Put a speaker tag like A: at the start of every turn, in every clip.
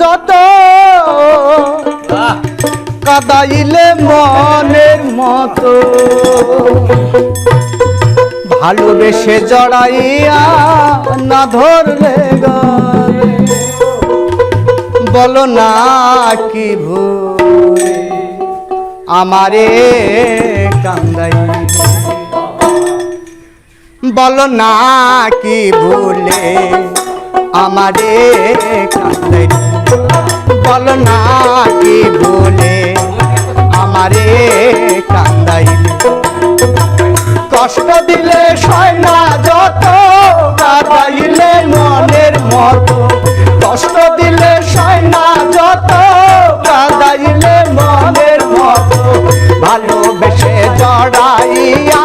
A: যত কাদাইলে মনের মতো। ভালোবেসে জড়াইয়া না ধরলে বলো না কি ভুলে আমারে কান্দাই বলো না কি ভুলে আমারে কান্দাই বলো না কি ভুলে আমারে কান্দাই কষ্ট দিলে সয় না যত কাটাইলে মনের মতো। কষ্ট দিলে সয় না যত, কাদাইলে মনের মতো। ভালোবেসে জড়াইয়া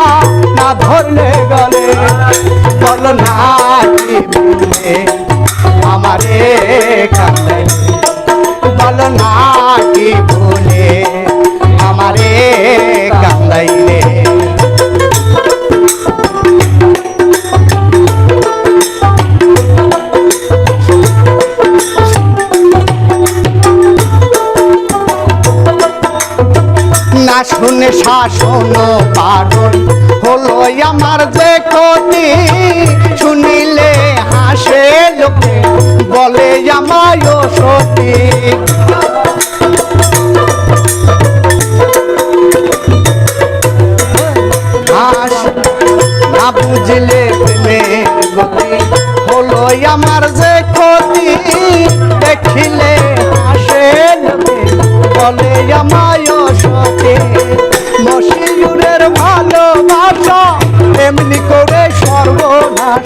A: না ধরলে গলে। বল না কি ভুলে না শুনে শাসন পাগল হলো আমার যে ক্ষতি শুনিলে হাসে লোকে, বলে আমায় সতী। হাস না বুঝলে হলো আমার যে ক্ষতি। দেখিলে বলে আমায়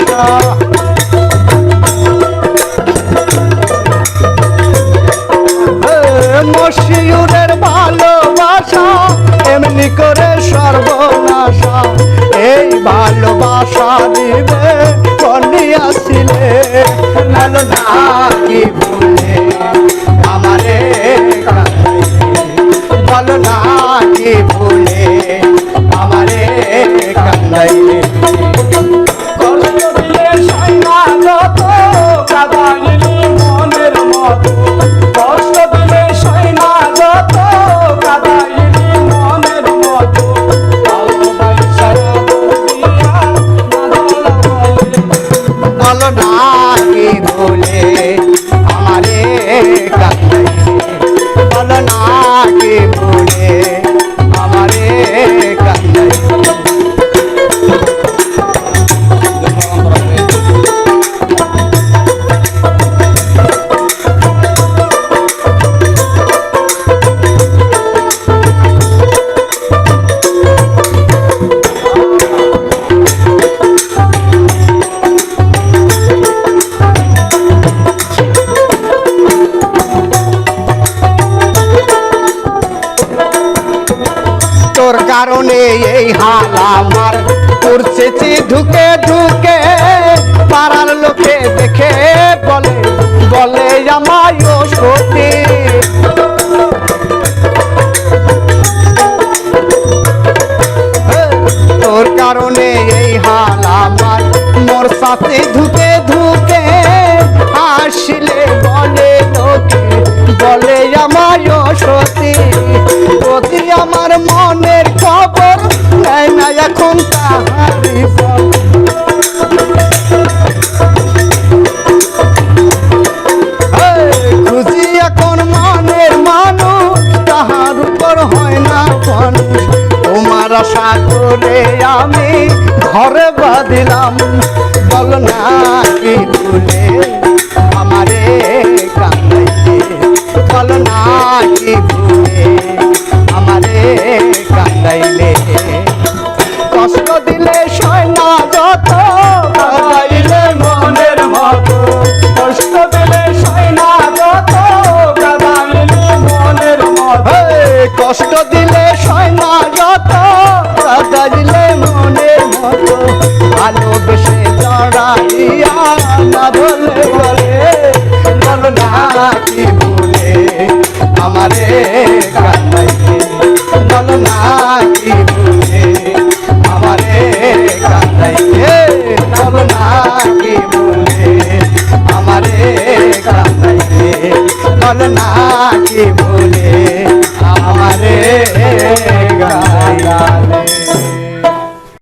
A: Oh. আমার চি ঢুকে ঢুকে, পাড়ার লোকে দেখে বলে বলে আমায় সতী। তোর কারণে এই হাল আমার মোর সাথে ধুকে ধুকে আসলে বলে লোকে, বলে আমার সতী। প্রতি আমার এখন তাহারি ফল। খুশি তাহার উপর হয় না মানুষ তোমার আশা করে আমি ঘরে বাঁধিলাম। বল না কি বেশে চড়াইয়া না বলে বলে বলো না কি বলে আমারে কান্দাইলে বলো না
B: কি
A: বলে আমারে কান্দাইলে বলো না কি বলে আমারে কান্দাইলে বলো না